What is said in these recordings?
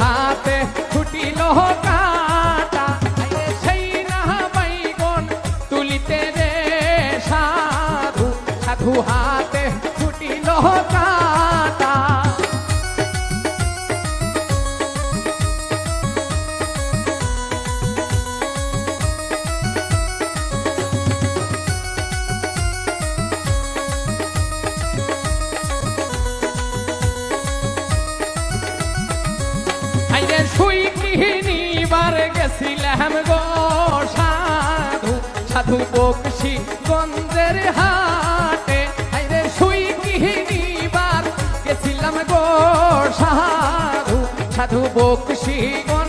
হাতে ছুটিল কাটা। সেই না বাইগন তুলিতে রে সাধু। সাধু হাতে ছুটিল কাটা। আইরে শুই কিনিবার গেছিলাম গো সাধু সাধু বকশি গঞ্জের হাটে। আইরে শুই কিনিবার গেছিলাম গো সাধু সাধু বকশি গঞ্জের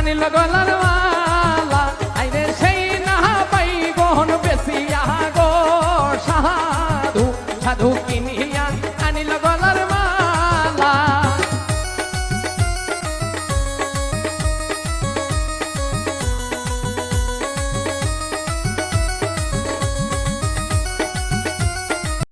আনিল গলার মালা আইরে সেই না বাইগন বেশিয়া গো সাধু সাধু